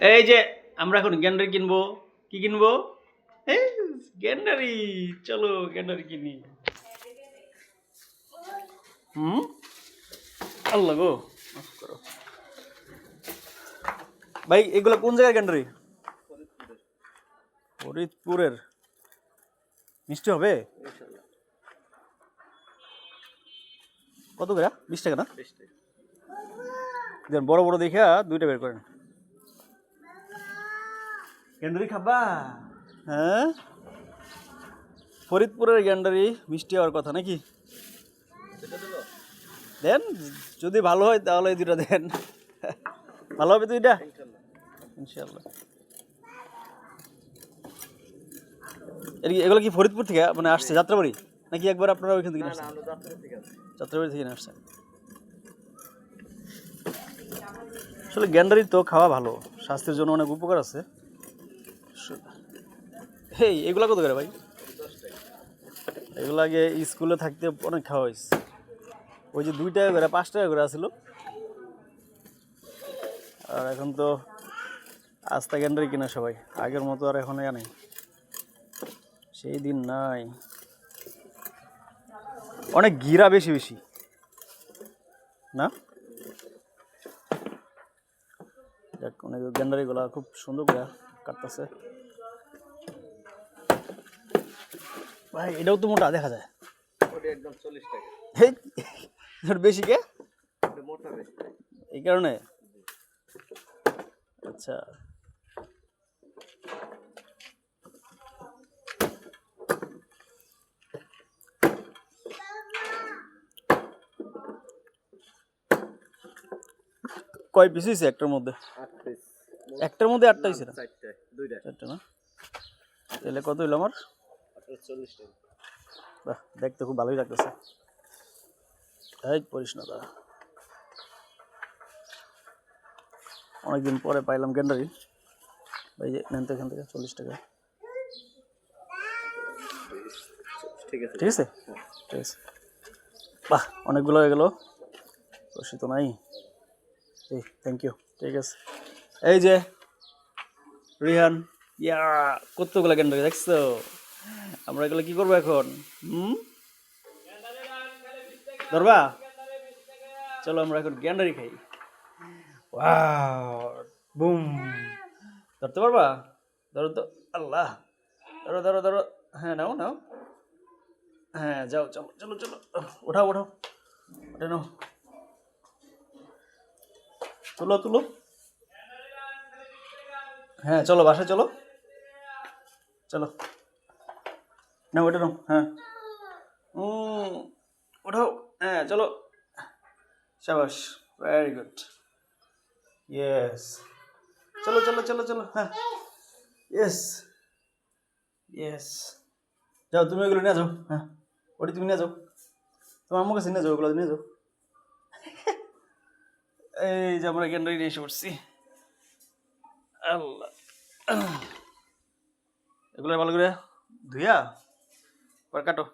এই যে আমরা এখন গ্যান্ডারি কিনবো। কি কিনবো? এই গ্যান্ডারি। চলো গ্যান্ডারি কিনি। হুম? আল্লাহ গো মাফ করো। ভাই এগুলো কোন জায়গার গ্যান্ডারি? ফরিদপুরের। মিষ্টি হবে? কত করে? বিশ টাকা না? দেন বড় বড় দেখে দুইটা বের করেন। গ্যান্ডারি খাবা? হ্যাঁ? ফরিদপুরের গ্যান্ডারি মিষ্টি হওয়ার কথা নাকি? দেন যদি ভালো হয় তাহলে এই দুটা দেন। ভালো হবে দুইটা? ইনশাল্লাহ এর কি- এগুলো কি ফরিদপুর থেকে মানে আসছে যাত্রাবাড়ি? নাকি একবার আপনারা ওইখান থেকে আসছেন? যাত্রাবাড়ি থেকে আসছেন। আসলে গ্যান্ডারি তো খাওয়া ভালো স্বাস্থ্যের জন্য অনেক উপকার আছে। হেই, এগুলা কত করে ভাই? এগুলো আগে স্কুলে থাকতে অনেক খাওয়া হয়েছে। ওই যে দুই টাকা করে, পাঁচ টাকা করে আসছিল আর এখন তো আস্তা গ্যান্ডারি কিনা সবাই। আগের মতো আর এখন ইয়া নেই। সেই দিন নাই। অনেক গিরা বেশি বেশি। না? দেখ অনেক গ্যান্ডারিগুলা খুব সুন্দর করে। কাটতেছে। ভাই এটাও তো মোটা দেখা যায়। একদম চল্লিশ টাকা। বেশি কে? ওটা মোটা বেশি। এই কারণে? আচ্ছা। কয় পিস হয়েছে একটার মধ্যে? একটার মধ্যে আটটা হয়েছে না? চারটে না? তাহলে কত হইল আমার? বাহ দেখতে খুব ভালোই লাগতেছে। এই পড়িস না দাদা অনেকদিন পরে পাইলাম গ্যান্ডারি। এই যে নেন তো এখান থেকে চল্লিশ টাকা। ঠিক আছে। ঠিক আছে? ঠিক আছে। বাহ অনেকগুলো হয়ে গেল। রশি তো নাই। থ্যাংক ইউ ঠিক আছে। এই যে রিহান, ইয়া কতগুলো গ্যান্ডারি দেখছ? আমরা এগুলো কি করব এখন? হুম? ধরবা? চলো আমরা এখন গ্যান্ডারি খাই। বুম। ধরতে পারবা? ধরো তো, আল্লাহ। ধরো ধরো ধরো। হ্যাঁ নাও নাও। হ্যাঁ যাও, চলো চলো চলো। ওঠাও ওঠাও। ওঠে নাও। তুলো তুলো। হ্যাঁ চলো, বাসায় চলো। চলো। না ওটা নাও হ্যাঁ। ওঠাও হ্যাঁ চলো। শাবাস ভেরি গুড ইয়েস চলো চলো চলো চলো হ্যাঁ। ইয়েস ইয়েস যাও, তুমি ওগুলো নিয়ে যাও হ্যাঁ। ওটি তুমি নিয়ে যাও। তোমার আমার কাছে নিয়ে যাও, ওগুলো নিয়ে যাও। এই যে আমরা ক্যান্ডারি নিয়ে এসে পড়ছি। আল্লাহ এগুলো ভালো করে ধুইয়া পর কাটো